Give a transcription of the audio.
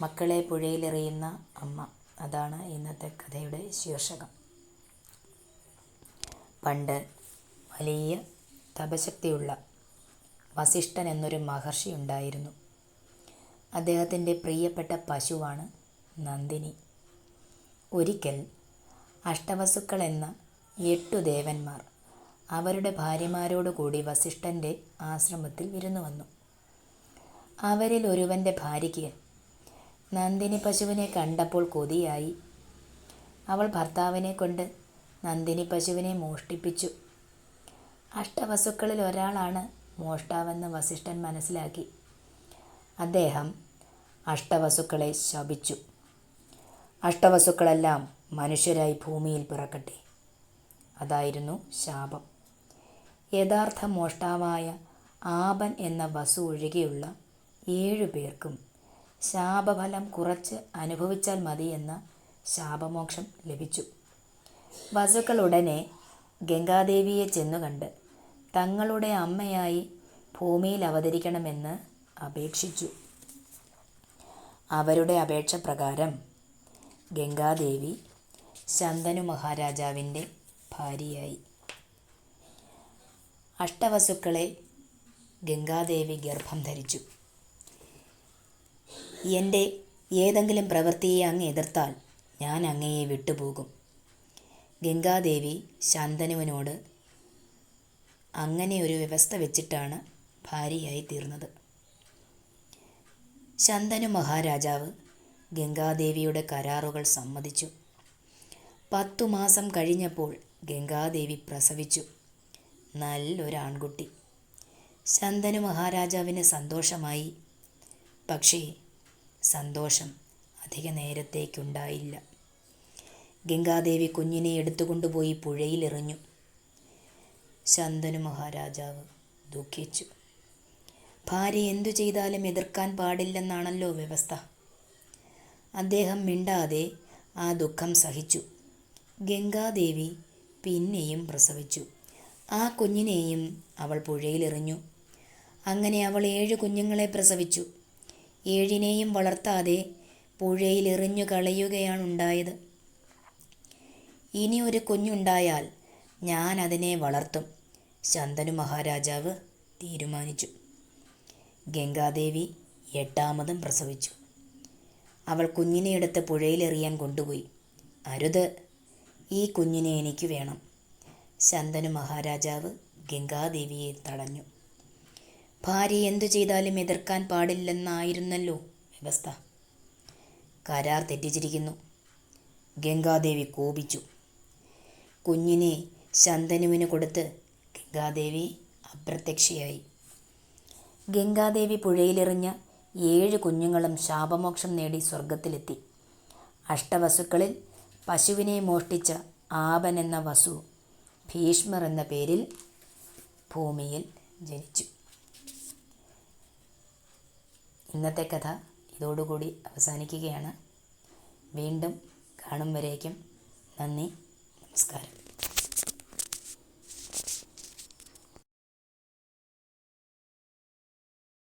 മക്കളെ പുഴയിലെറിയുന്ന അമ്മ. അതാണ് ഇന്നത്തെ കഥയുടെ ശീർഷകം. പണ്ട് വലിയ തപശക്തിയുള്ള വസിഷ്ഠൻ എന്നൊരു മഹർഷി ഉണ്ടായിരുന്നു. അദ്ദേഹത്തിന്റെ പ്രിയപ്പെട്ട പശുവാണ് നന്ദിനി. ഒരിക്കൽ അഷ്ടവസുക്കൾ എന്ന എട്ടു ദേവന്മാർ അവരുടെ ഭാര്യമാരോടുകൂടി വസിഷ്ഠന്റെ ആശ്രമത്തിൽ വിരുന്നു വന്നു. അവരിൽ ഒരുവന്റെ ഭാര്യയ്ക്ക് നന്ദിനി പശുവിനെ കണ്ടപ്പോൾ കൊതിയായി. അവൾ ഭർത്താവിനെ കൊണ്ട് നന്ദിനി പശുവിനെ മോഷ്ടിപ്പിച്ചു. അഷ്ടവസുക്കളിൽ ഒരാളാണ് മോഷ്ടാവെന്ന് വസിഷ്ഠൻ മനസ്സിലാക്കി. അദ്ദേഹം അഷ്ടവസുക്കളെ ശപിച്ചു. അഷ്ടവസുക്കളെല്ലാം മനുഷ്യരായി ഭൂമിയിൽ പിറക്കട്ടെ. അതായിരുന്നു ശാപം. യഥാർത്ഥ മോഷ്ടാവായ ആപൻ എന്ന വസു ഒഴികെയുള്ള ഏഴു പേർക്കും ശാപഫലം കുറച്ച് അനുഭവിച്ചാൽ മതി എന്ന ശാപമോക്ഷം ലഭിച്ചു. വസുക്കൾ ഉടനെ ഗംഗാദേവിയെ ചെന്നുകണ്ട് തങ്ങളുടെ അമ്മയായി ഭൂമിയിൽ അവതരിക്കണമെന്ന് അപേക്ഷിച്ചു. അവരുടെ അപേക്ഷ പ്രകാരം ഗംഗാദേവി ശന്തനു മഹാരാജാവിന്റെ ഭാര്യയായി. അഷ്ടവസുക്കളെ ഗംഗാദേവി ഗർഭം ധരിച്ചു. എന്റെ ഏതെങ്കിലും പ്രവൃത്തിയെ അങ്ങ് എതിർത്താൽ ഞാൻ അങ്ങയെ വിട്ടുപോകും. ഗംഗാദേവി ശാന്തനുവിനോട് അങ്ങനെ ഒരു വ്യവസ്ഥ വെച്ചിട്ടാണ് ഭാര്യയായി തീർന്നത്. ശന്തനു മഹാരാജാവ് ഗംഗാദേവിയുടെ കരാറുകൾ സമ്മതിച്ചു. പത്തു മാസം കഴിഞ്ഞപ്പോൾ ഗംഗാദേവി പ്രസവിച്ചു. നല്ലൊരു ആൺകുട്ടി ശന്തനു മഹാരാജാവിന് സന്തോഷമായി. പക്ഷേ സന്തോഷം അധിക നേരത്തേക്കുണ്ടായില്ല. ഗംഗാദേവി കുഞ്ഞിനെ എടുത്തുകൊണ്ടുപോയി പുഴയിലെറിഞ്ഞു. ശന്തനു മഹാരാജാവ് ദുഃഖിച്ചു. ഭാര്യ എന്തു ചെയ്താലും എതിർക്കാൻ പാടില്ലെന്നാണല്ലോ വ്യവസ്ഥ. അദ്ദേഹം മിണ്ടാതെ ആ ദുഃഖം സഹിച്ചു. ഗംഗാദേവി പിന്നെയും പ്രസവിച്ചു. ആ കുഞ്ഞിനെയും അവൾ പുഴയിലെറിഞ്ഞു. അങ്ങനെ അവൾ ഏഴ് കുഞ്ഞുങ്ങളെ പ്രസവിച്ചു. ഏഴിനെയും വളർത്താതെ പുഴയിൽ എറിഞ്ഞു കളയുകയാണുണ്ടായത് ഇനി ഒരു കുഞ്ഞുണ്ടായാൽ ഞാൻ അതിനെ വളർത്തും ശന്തനു മഹാരാജാവ് തീരുമാനിച്ചു. ഗംഗാദേവി എട്ടാമതും പ്രസവിച്ചു. അവൾ കുഞ്ഞിനെ എടുത്ത് പുഴയിലെറിയാൻ കൊണ്ടുപോയി. അരുത് ഈ കുഞ്ഞിനെ എനിക്ക് വേണം. ശന്തനു മഹാരാജാവ് ഗംഗാദേവിയെ തടഞ്ഞു. ഭാര്യ എന്തു ചെയ്താലും എതിർക്കാൻ പാടില്ലെന്നായിരുന്നല്ലോ വ്യവസ്ഥ. കരാർ തെറ്റിച്ചിരിക്കുന്നു. ഗംഗാദേവി കോപിച്ചു. കുഞ്ഞിനെ ശന്തനുവിന് കൊടുത്ത് ഗംഗാദേവി അപ്രത്യക്ഷയായി. ഗംഗാദേവി പുഴയിലെറിഞ്ഞ ഏഴ് കുഞ്ഞുങ്ങളും ശാപമോക്ഷം നേടി സ്വർഗത്തിലെത്തി അഷ്ടവസുക്കളിൽ പശുവിനെ മോഷ്ടിച്ച ആപൻ എന്ന വസു ഭീഷ്മർ എന്ന പേരിൽ ഭൂമിയിൽ ജനിച്ചു. ഇന്നത്തെ കഥ ഇതോടുകൂടി അവസാനിക്കുകയാണ്. വീണ്ടും കാണും വരേക്കും നന്ദി നമസ്കാരം.